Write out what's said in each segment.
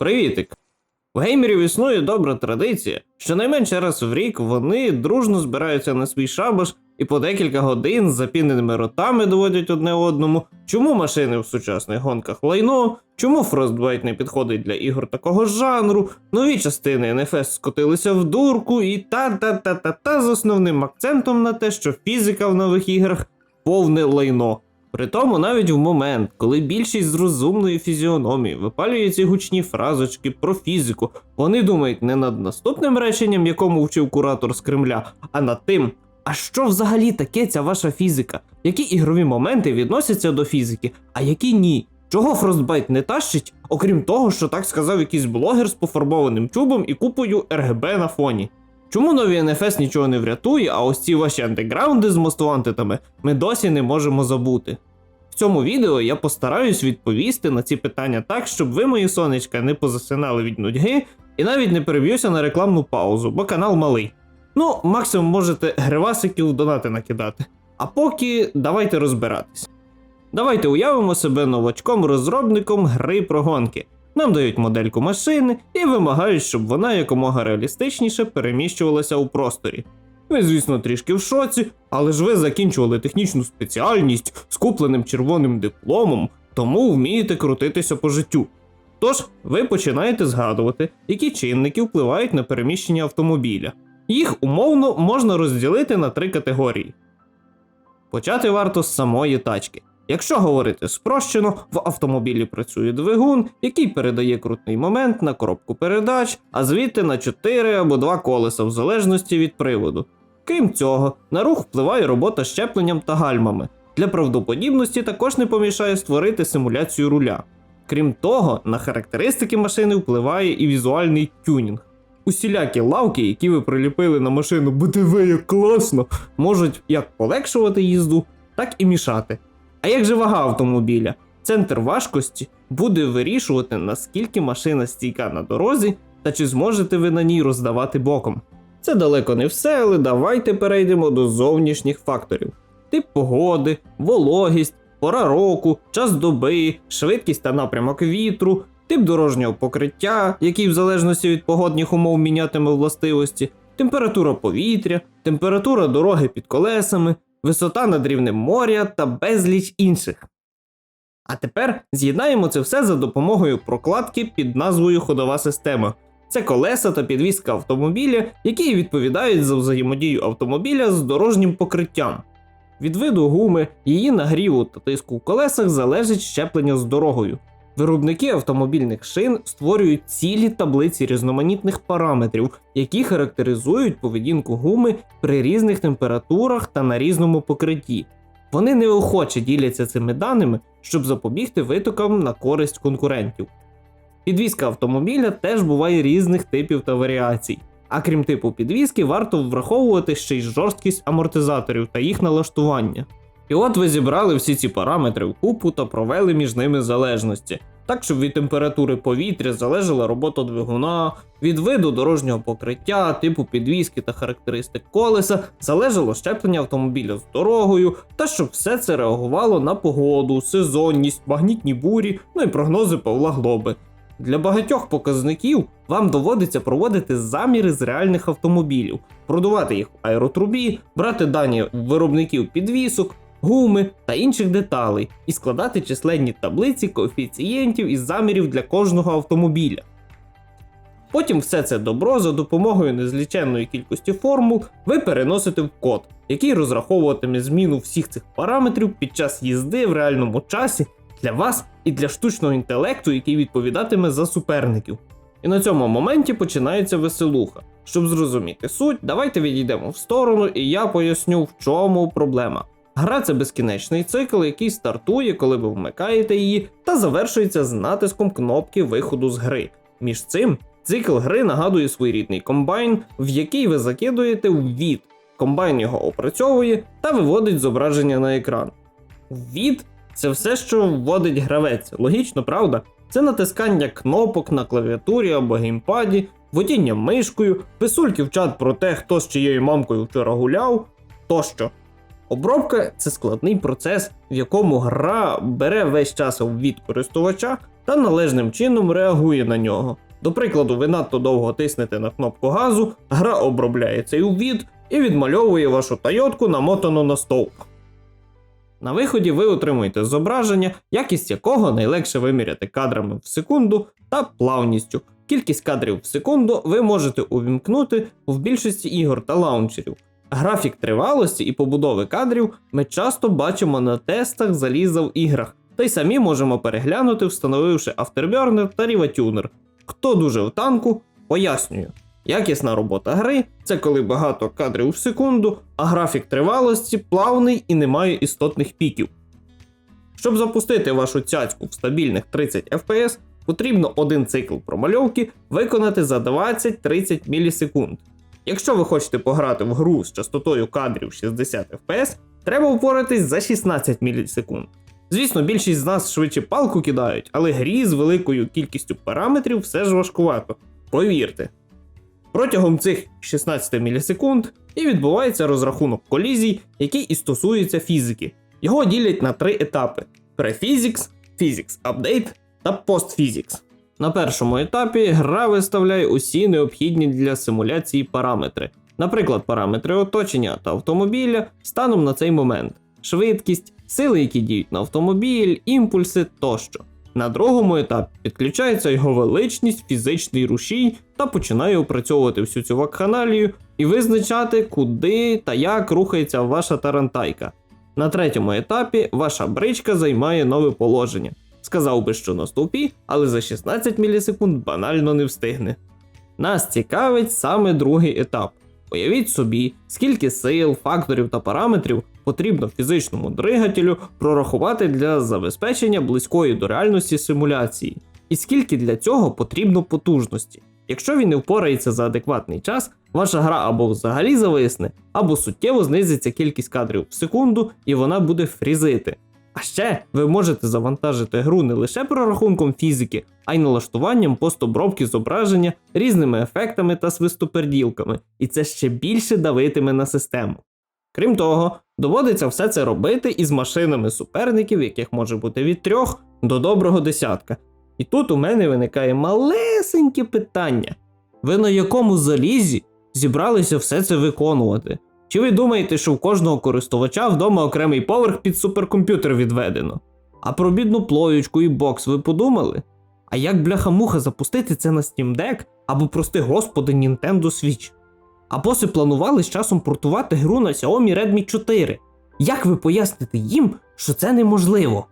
Привітик! У геймерів існує добра традиція. Щонайменше раз в рік вони дружно збираються на свій шабаш і по декілька годин з запіненими ротами доводять одне одному, чому машини в сучасних гонках лайно, чому Frostbite не підходить для ігор такого жанру, нові частини NFS скотилися в дурку і та-та-та-та-та з основним акцентом на те, що фізика в нових іграх повне лайно. Притому навіть в момент, коли більшість з розумної фізіономії випалює ці гучні фразочки про фізику, вони думають не над наступним реченням, якому вчив куратор з Кремля, а над тим, а що взагалі таке ця ваша фізика? Які ігрові моменти відносяться до фізики, а які ні? Чого Frostbite не тащить, окрім того, що так сказав якийсь блогер з пофарбованим чубом і купою РГБ на фоні? Чому нові NFS нічого не врятує, а ось ці ваші андеграунди з мостуантитами ми досі не можемо забути? В цьому відео я постараюсь відповісти на ці питання так, щоб ви, мої сонечка, не позасинали від нудьги і навіть не переб'юся на рекламну паузу, бо канал малий. Ну, максимум можете гривасиків донати накидати. А поки давайте розбиратись. Давайте уявимо себе новачком-розробником гри про гонки. Нам дають модельку машини і вимагають, щоб вона якомога реалістичніше переміщувалася у просторі. Ви, звісно, трішки в шоці, але ж ви закінчували технічну спеціальність з купленим червоним дипломом, тому вмієте крутитися по життю. Тож, ви починаєте згадувати, які чинники впливають на переміщення автомобіля. Їх умовно можна розділити на три категорії. Почати варто з самої тачки. Якщо говорити спрощено, в автомобілі працює двигун, який передає крутний момент на коробку передач, а звідти на 4 або 2 колеса в залежності від приводу. Крім цього, на рух впливає робота щепленням та гальмами. Для правдоподібності також не помішає створити симуляцію руля. Крім того, на характеристики машини впливає і візуальний тюнінг. Усілякі лавки, які ви приліпили на машину, бо як класно, можуть як полегшувати їзду, так і мішати. А як же вага автомобіля? Центр важкості буде вирішувати, наскільки машина стійка на дорозі та чи зможете ви на ній роздавати боком. Це далеко не все, але давайте перейдемо до зовнішніх факторів: тип погоди, вологість, пора року, час доби, швидкість та напрямок вітру, тип дорожнього покриття, який в залежності від погодних умов мінятиме властивості, температура повітря, температура дороги під колесами, висота над рівнем моря та безліч інших. А тепер з'єднаємо це все за допомогою прокладки під назвою ходова система. Це колеса та підвізка автомобіля, які відповідають за взаємодію автомобіля з дорожнім покриттям. Від виду гуми, її нагріву та тиску в колесах залежить щеплення з дорогою. Виробники автомобільних шин створюють цілі таблиці різноманітних параметрів, які характеризують поведінку гуми при різних температурах та на різному покритті. Вони неохоче діляться цими даними, щоб запобігти витокам на користь конкурентів. Підвізка автомобіля теж буває різних типів та варіацій. А крім типу підвізки, варто враховувати ще й жорсткість амортизаторів та їх налаштування. І от ви зібрали всі ці параметри в купу та провели між ними залежності, так щоб від температури повітря залежала робота двигуна, від виду дорожнього покриття, типу підвізки та характеристик колеса, залежало щеплення автомобіля з дорогою, та щоб все це реагувало на погоду, сезонність, магнітні бурі, ну і прогнози Павла Глоби. Для багатьох показників вам доводиться проводити заміри з реальних автомобілів, продувати їх в аеротрубі, брати дані виробників підвісок, гуми та інших деталей і складати численні таблиці коефіцієнтів і замірів для кожного автомобіля. Потім все це добро за допомогою незліченної кількості формул ви переносите в код, який розраховуватиме зміну всіх цих параметрів під час їзди в реальному часі для вас і для штучного інтелекту, який відповідатиме за суперників. І на цьому моменті починається веселуха. Щоб зрозуміти суть, давайте відійдемо в сторону, і я поясню, в чому проблема. Гра це безкінечний цикл, який стартує, коли ви вмикаєте її, та завершується з натиском кнопки виходу з гри. Між цим цикл гри нагадує своєрідний комбайн, в який ви закидуєте ввід. Комбайн його опрацьовує та виводить зображення на екран. Ввід це все, що вводить гравець. Логічно, правда? Це натискання кнопок на клавіатурі або геймпаді, водіння мишкою, писульки в чат про те, хто з чиєю мамкою вчора гуляв тощо. Обробка це складний процес, в якому гра бере весь час від користувача та належним чином реагує на нього. До прикладу, ви надто довго тиснете на кнопку газу, гра обробляє цей увід і відмальовує вашу Тойотку намотану на стовп. На виході ви отримуєте зображення, якість якого найлегше виміряти кадрами в секунду та плавністю. Кількість кадрів в секунду ви можете увімкнути в більшості ігор та лаунчерів. Графік тривалості і побудови кадрів ми часто бачимо на тестах заліза в іграх, та й самі можемо переглянути, встановивши Afterburner та RivaTuner. Хто дуже в танку, пояснюю. Якісна робота гри це коли багато кадрів в секунду, а графік тривалості плавний і не має істотних піків. Щоб запустити вашу цяцьку в стабільних 30 FPS, потрібно один цикл промальовки виконати за 20-30 мілісекунд. Якщо ви хочете пограти в гру з частотою кадрів 60 FPS, треба впоратись за 16 мілісекунд. Звісно, більшість з нас швидше палку кидають, але грі з великою кількістю параметрів все ж важкувато. Повірте. Протягом цих 16 мілісекунд і відбувається розрахунок колізій, який і стосується фізики. Його ділять на три етапи: Pre-Physics, Update та Post-Physics. На першому етапі гра виставляє усі необхідні для симуляції параметри, наприклад, параметри оточення та автомобіля станом на цей момент, швидкість, сили, які діють на автомобіль, імпульси тощо. На другому етапі підключається його величність, фізичний рушій та починає опрацьовувати всю цю вакханалію і визначати, куди та як рухається ваша тарантайка. На третьому етапі ваша бричка займає нове положення. Сказав би, що на стовпі, але за 16 мілісекунд банально не встигне. Нас цікавить саме другий етап. Уявіть собі, скільки сил, факторів та параметрів потрібно фізичному двигателю прорахувати для забезпечення близької до реальності симуляції, і скільки для цього потрібно потужності. Якщо він не впорається за адекватний час, ваша гра або взагалі зависне, або суттєво знизиться кількість кадрів в секунду, і вона буде фрізити. А ще ви можете завантажити гру не лише прорахунком фізики, а й налаштуванням постобробки зображення різними ефектами та свистоперділками, і це ще більше давитиме на систему. Крім того, доводиться все це робити із машинами суперників, яких може бути від трьох до доброго десятка. І тут у мене виникає малесеньке питання: ви на якому залізі зібралися все це виконувати? Чи ви думаєте, що в кожного користувача вдома окремий поверх під суперкомп'ютер відведено? А про бідну плоючку і бокс ви подумали? А як бляха-муха запустити це на Steam Deck або, прости господи, Nintendo Switch? А боси планували з часом портувати гру на Xiaomi Redmi 4. Як ви поясните їм, що це неможливо?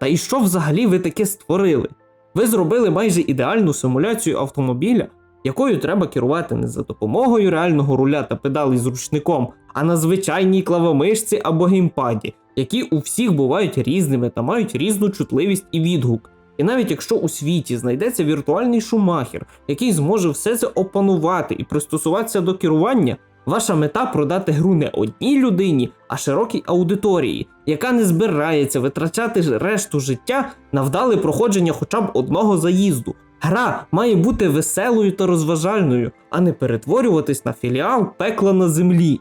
Та і що взагалі ви таке створили? Ви зробили майже ідеальну симуляцію автомобіля, якою треба керувати не за допомогою реального руля та педалей з ручником, а на звичайній клавомишці або геймпаді, які у всіх бувають різними та мають різну чутливість і відгук. І навіть якщо у світі знайдеться віртуальний шумахер, який зможе все це опанувати і пристосуватися до керування, ваша мета продати гру не одній людині, а широкій аудиторії, яка не збирається витрачати решту життя на вдале проходження хоча б одного заїзду. Гра має бути веселою та розважальною, а не перетворюватись на філіал пекла на землі.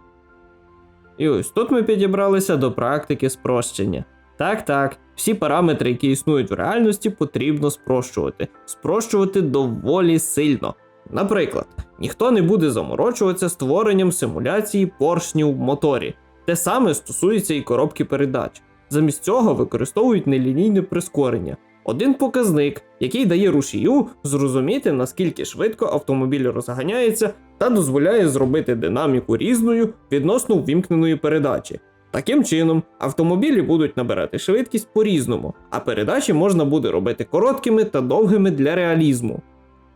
І ось тут ми підібралися до практики спрощення. Так, так, всі параметри, які існують в реальності, потрібно спрощувати. Спрощувати доволі сильно. Наприклад, ніхто не буде заморочуватися створенням симуляції поршнів в моторі. Те саме стосується і коробки передач. Замість цього використовують нелінійне прискорення. Один показник, який дає рушію зрозуміти, наскільки швидко автомобіль розганяється та дозволяє зробити динаміку різною відносно ввімкненої передачі. Таким чином, автомобілі будуть набирати швидкість по-різному, а передачі можна буде робити короткими та довгими для реалізму.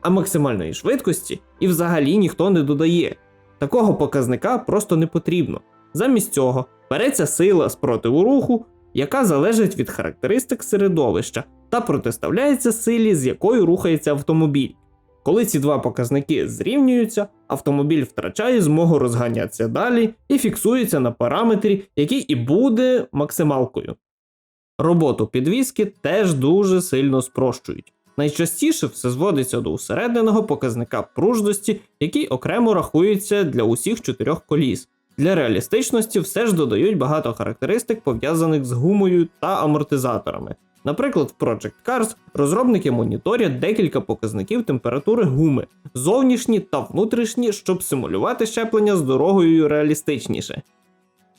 А максимальної швидкості і взагалі ніхто не додає. Такого показника просто не потрібно. Замість цього береться сила спротиву руху, яка залежить від характеристик середовища, та протиставляється силі, з якою рухається автомобіль. Коли ці два показники зрівнюються, автомобіль втрачає змогу розганятися далі і фіксується на параметрі, який і буде максималкою. Роботу підвіски теж дуже сильно спрощують. Найчастіше все зводиться до усередненого показника пружності, який окремо рахується для усіх чотирьох коліс. Для реалістичності все ж додають багато характеристик, пов'язаних з гумою та амортизаторами. Наприклад, в Project Cars розробники моніторять декілька показників температури гуми, зовнішні та внутрішні, щоб симулювати щеплення з дорогою реалістичніше.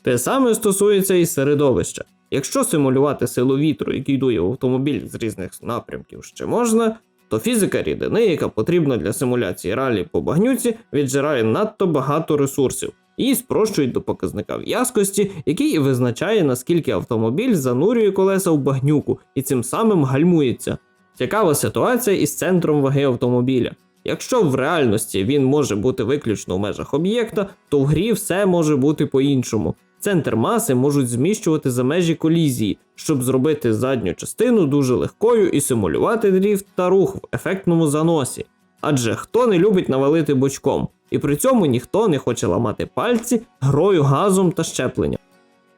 Те саме стосується і середовища. Якщо симулювати силу вітру, який дує в автомобіль з різних напрямків, ще можна, то фізика рідини, яка потрібна для симуляції ралі по багнюці, віджирає надто багато ресурсів і спрощують до показника в'язкості, який визначає, наскільки автомобіль занурює колеса в багнюку і цим самим гальмується. Цікава ситуація із центром ваги автомобіля. Якщо в реальності він може бути виключно в межах об'єкта, то в грі все може бути по-іншому. Центр маси можуть зміщувати за межі колізії, щоб зробити задню частину дуже легкою і симулювати дріфт та рух в ефектному заносі. Адже хто не любить навалити бочком, і при цьому ніхто не хоче ламати пальці грою газом та щепленням.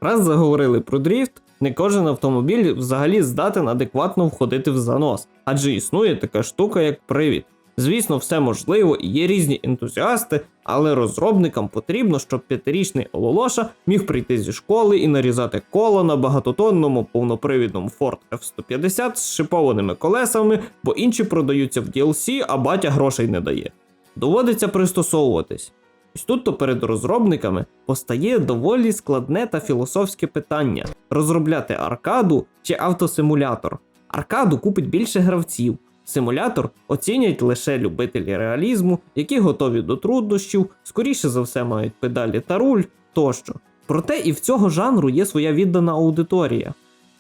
Раз заговорили про дріфт, не кожен автомобіль взагалі здатен адекватно входити в занос, адже існує така штука, як привід. Звісно, все можливо і є різні ентузіасти, але розробникам потрібно, щоб п'ятирічний Ололоша міг прийти зі школи і нарізати коло на багатотонному повнопривідному Ford F-150 з шипованими колесами, бо інші продаються в DLC, а батя грошей не дає. Доводиться пристосовуватись. Ось тут то перед розробниками постає доволі складне та філософське питання: розробляти аркаду чи автосимулятор. Аркаду купить більше гравців. Симулятор оцінять лише любителі реалізму, які готові до труднощів, скоріше за все мають педалі та руль тощо. Проте і в цього жанру є своя віддана аудиторія.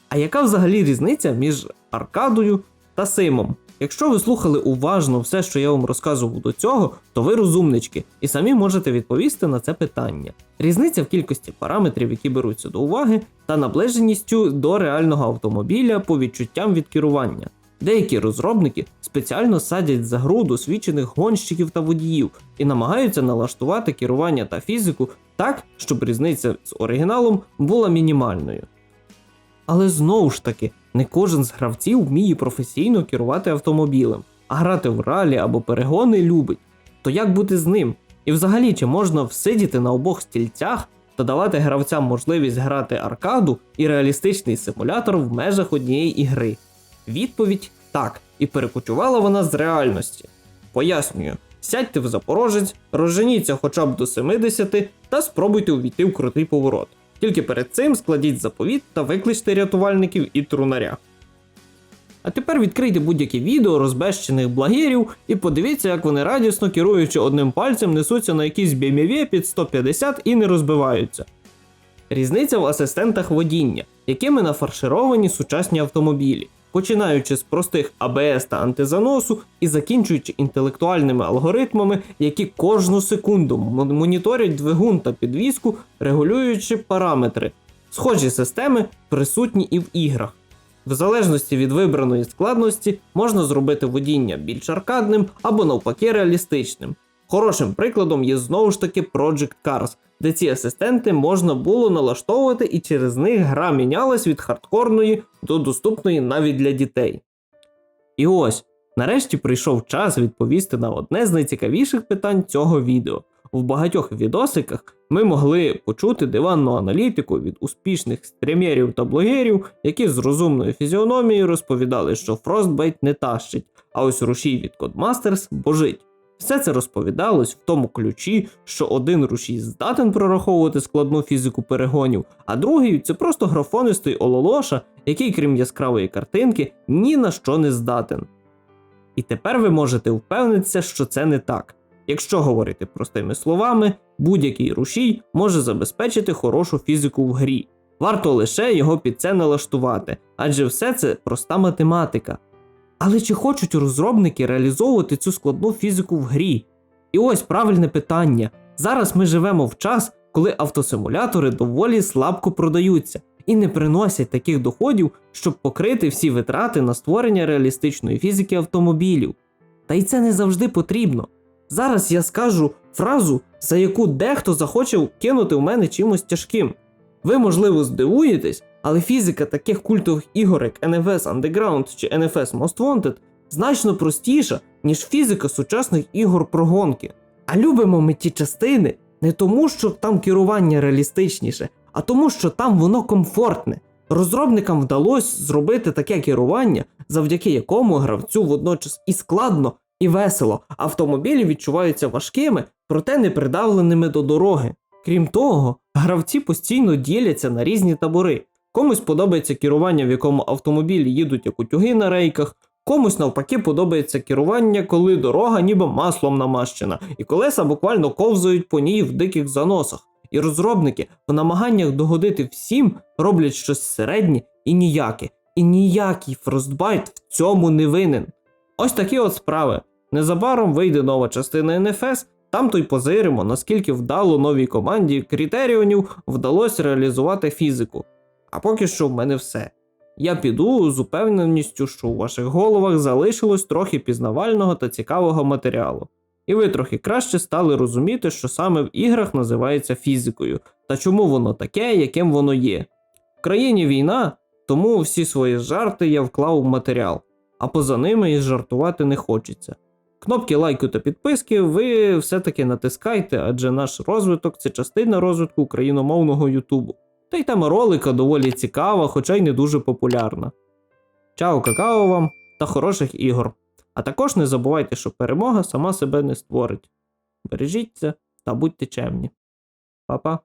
А яка взагалі різниця між аркадою та симом? Якщо ви слухали уважно все, що я вам розказував до цього, то ви розумнички і самі можете відповісти на це питання. Різниця в кількості параметрів, які беруться до уваги, та наближеністю до реального автомобіля по відчуттям від керування. Деякі розробники спеціально садять за гру досвідчених гонщиків та водіїв і намагаються налаштувати керування та фізику так, щоб різниця з оригіналом була мінімальною. Але знову ж таки, не кожен з гравців вміє професійно керувати автомобілем, а грати в ралі або перегони любить. То як бути з ним? І взагалі, чи можна всидіти на обох стільцях та давати гравцям можливість грати аркаду і реалістичний симулятор в межах однієї ігри? Відповідь так, і перекочувала вона з реальності. Пояснюю, сядьте в Запорожець, розженіться хоча б до 70 та спробуйте увійти в крутий поворот. Тільки перед цим складіть заповіт та викличте рятувальників і трунаря. А тепер відкрийте будь-яке відео розбещених благерів і подивіться, як вони радісно керуючи одним пальцем несуться на якийсь BMW під 150 і не розбиваються. Різниця в асистентах водіння, якими нафаршировані сучасні автомобілі, починаючи з простих АБС та антизаносу і закінчуючи інтелектуальними алгоритмами, які кожну секунду моніторять двигун та підвіску, регулюючи параметри. Схожі системи присутні і в іграх. В залежності від вибраної складності можна зробити водіння більш аркадним або навпаки реалістичним. Хорошим прикладом є знову ж таки Project Cars, де ці асистенти можна було налаштовувати і через них гра мінялась від хардкорної до доступної навіть для дітей. І ось, нарешті прийшов час відповісти на одне з найцікавіших питань цього відео. В багатьох відосиках ми могли почути диванну аналітику від успішних стрімерів та блогерів, які з розумною фізіономією розповідали, що Frostbite не тащить, а ось рушій від Codemasters божить. Все це розповідалось в тому ключі, що один рушій здатен прораховувати складну фізику перегонів, а другий це просто графонистий ололоша, який, крім яскравої картинки, ні на що не здатен. І тепер ви можете впевнитися, що це не так. Якщо говорити простими словами, будь-який рушій може забезпечити хорошу фізику в грі. Варто лише його під це налаштувати, адже все це проста математика. Але чи хочуть розробники реалізовувати цю складну фізику в грі? І ось правильне питання. Зараз ми живемо в час, коли автосимулятори доволі слабко продаються і не приносять таких доходів, щоб покрити всі витрати на створення реалістичної фізики автомобілів. Та й це не завжди потрібно. Зараз я скажу фразу, за яку дехто захоче кинути в мене чимось тяжким. Ви, можливо, здивуєтесь, але фізика таких культових ігор, як NFS Underground чи NFS Most Wanted, значно простіша, ніж фізика сучасних ігор про гонки. А любимо ми ті частини не тому, що там керування реалістичніше, а тому, що там воно комфортне. Розробникам вдалося зробити таке керування, завдяки якому гравцю водночас і складно, і весело. Автомобілі відчуваються важкими, проте не придавленими до дороги. Крім того, гравці постійно діляться на різні табори. Комусь подобається керування, в якому автомобілі їдуть як утюги на рейках, комусь навпаки подобається керування, коли дорога ніби маслом намащена, і колеса буквально ковзають по ній в диких заносах. І розробники в намаганнях догодити всім роблять щось середнє і ніяке. І ніякий Frostbite в цьому не винен. Ось такі от справи. Незабаром вийде нова частина NFS, там то й позиримо, наскільки вдало новій команді Крітеріонів вдалося реалізувати фізику. А поки що в мене все. Я піду з упевненістю, що у ваших головах залишилось трохи пізнавального та цікавого матеріалу. І ви трохи краще стали розуміти, що саме в іграх називається фізикою, та чому воно таке, яким воно є. В країні війна, тому всі свої жарти я вклав в матеріал, а поза ними і жартувати не хочеться. Кнопки лайку та підписки ви все-таки натискайте, адже наш розвиток це частина розвитку україномовного Ютубу. Та й тема ролика доволі цікава, хоча й не дуже популярна. Чао, какао вам та хороших ігор! А також не забувайте, що перемога сама себе не створить. Бережіться та будьте чемні. Па-па.